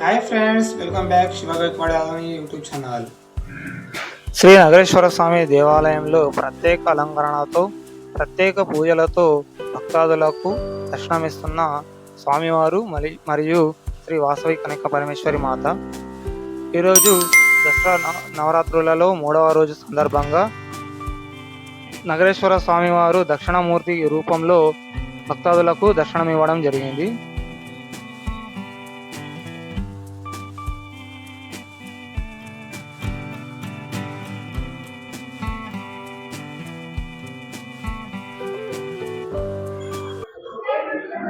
Hi friends welcome back Shiva YouTube channel Sri Nagareswara Swami దేవాలయంలో ప్రత్యేక అలంకరణతో ప్రత్యేక పూజలతో భక్తాదులకు దర్శనమిస్తున్న స్వామివారు మరి మరియు శ్రీ వాసవి కనక పరమేశ్వరి మాత. ఈరోజు దసరా నవ- నవరాత్రులలో మూడవ రోజు సందర్భంగా నగరేశ్వర స్వామివారు దక్షిణమూర్తి రూపంలో భక్తాదులకు దర్శనం ఇవ్వడం జరిగింది.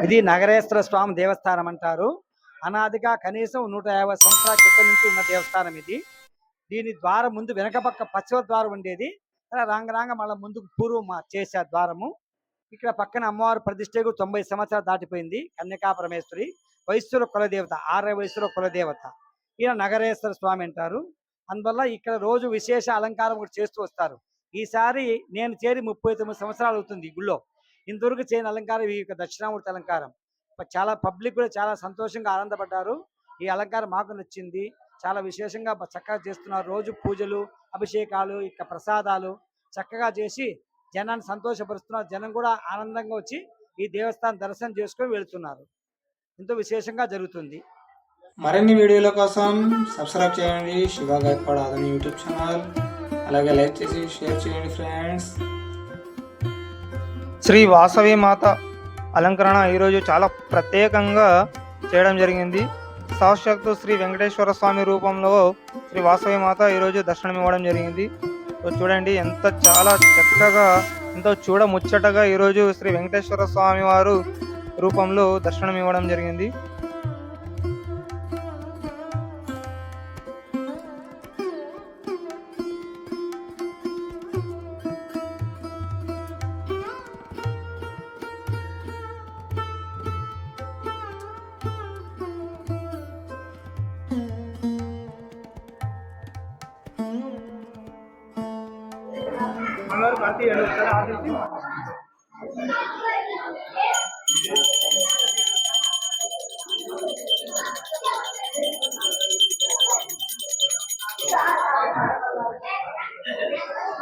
ఇది నగరేశ్వర స్వామి దేవస్థానం అంటారు. అనాదిగా కనీసం నూట యాభై సంవత్సరాల క్రితం నుంచి ఉన్న దేవస్థానం ఇది. దీని ద్వారం ముందు వెనక పక్క పశ్చిమ ద్వారం ఉండేది. రాంగ రాంగ మళ్ళీ ముందుకు పూర్వం చేసే ద్వారము. ఇక్కడ పక్కన అమ్మవారి ప్రతిష్టకు తొంభై సంవత్సరాలు దాటిపోయింది. కన్యకా పరమేశ్వరి వయస్సుల కులదేవత ఆరవ వయసులో కులదేవత. ఈయన నగరేశ్వర స్వామి అంటారు. అందువల్ల ఇక్కడ రోజు విశేష అలంకారం కూడా చేస్తూ వస్తారు. ఈసారి నేను చేరి ముప్పై తొమ్మిది సంవత్సరాలు అవుతుంది గుళ్ళో. ఇంతవరకు చేయని అలంకారం ఈ యొక్క దక్షిణామూర్తి అలంకారం. చాలా పబ్లిక్ కూడా చాలా సంతోషంగా ఆనందపడ్డారు. ఈ అలంకారం మాకు నచ్చింది. చాలా విశేషంగా చక్కగా చేస్తున్నారు. రోజు పూజలు అభిషేకాలు ఇక ప్రసాదాలు చక్కగా చేసి జనాన్ని సంతోషపరుస్తున్నారు. జనం కూడా ఆనందంగా వచ్చి ఈ దేవస్థానం దర్శనం చేసుకొని వెళ్తున్నారు. ఎంతో విశేషంగా జరుగుతుంది. మరిన్ని వీడియోల కోసం సబ్స్క్రైబ్ చేయండి. Shiva Gaikwad YouTube channel. అలాగే లైక్ చేసి షేర్ చేయండి ఫ్రెండ్స్. శ్రీ వాసవి మాత అలంకరణ ఈరోజు చాలా ప్రత్యేకంగా చేయడం జరిగింది. సాక్షాత్తు శ్రీ వెంకటేశ్వర స్వామి రూపంలో శ్రీ వాసవి మాత ఈరోజు దర్శనం ఇవ్వడం జరిగింది. సో చూడండి ఎంత చాలా చక్కగా ఎంతో చూడ ముచ్చటగా ఈరోజు శ్రీ వెంకటేశ్వర స్వామి వారు రూపంలో దర్శనం ఇవ్వడం జరిగింది.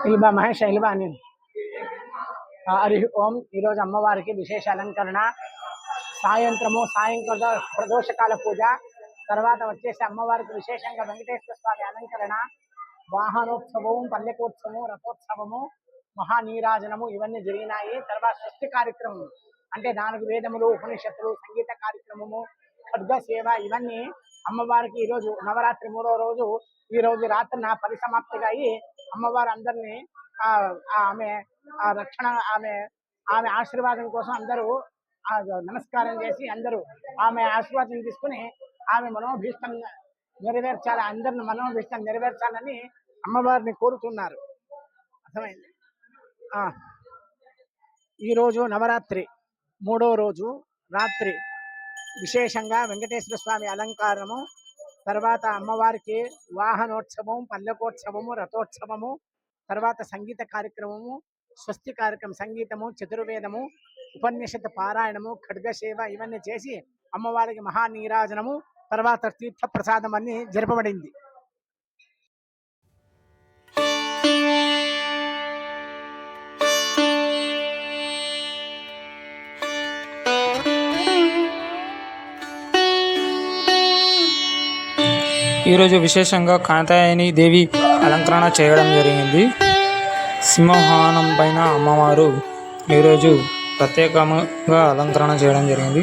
ఇల్బా మహేష్ ఇల్బా అనిల్ ఆ, హరి ఓం ఈరోజు అమ్మవారికి విశేష అలంకరణ సాయంత్రము సాయంకాల ప్రదోషకాల పూజ తర్వాత వచ్చేసి అమ్మవారికి విశేషంగా వెంకటేశ్వర స్వామి అలంకరణ వాహనోత్సవము పల్లెకోత్సవం రథోత్సవము మహానీరాజనము ఇవన్నీ జరిగినాయి. తర్వాత సృష్టి కార్యక్రమం అంటే నాలుగు వేదములు ఉపనిషత్తులు సంగీత కార్యక్రమము ఖడ్గ సేవ ఇవన్నీ అమ్మవారికి ఈ రోజు నవరాత్రి మూడో రోజు ఈ రోజు రాత్రి నా పరిసమాప్తిగా అయ్యి అమ్మవారు అందరినీ ఆ ఆమె ఆ రక్షణ ఆమె ఆమె ఆశీర్వాదం కోసం అందరూ ఆ నమస్కారం చేసి అందరూ ఆమె ఆశీర్వాదం తీసుకుని ఆమె మనోభీష్టంగా నెరవేర్చాలి. అందరిని మనోభీష్టం నెరవేర్చాలని అమ్మవారిని కోరుతున్నారు. అర్థమైంది? ఆ. ఈరోజు నవరాత్రి మూడో రోజు రాత్రి. విశేషంగా వెంకటేశ్వర స్వామి అలంకారము తర్వాత అమ్మవారికి వాహనోత్సవం పల్లకోత్సవము రథోత్సవము తర్వాత సంగీత కార్యక్రమము స్వస్తి కార్యక్రమం సంగీతము చతుర్వేదము ఉపన్యషత్ పారాయణము ఖడ్గ సేవ ఇవన్నీ చేసి అమ్మవారికి మహానీరాజనము తర్వాత తీర్థ ప్రసాదం అన్ని జరపబడింది. ఈరోజు విశేషంగా కాంతాయని దేవి అలంకరణ చేయడం జరిగింది. సింహవాహనం పైన అమ్మవారు ఈరోజు ప్రత్యేకంగా అలంకరణ చేయడం జరిగింది.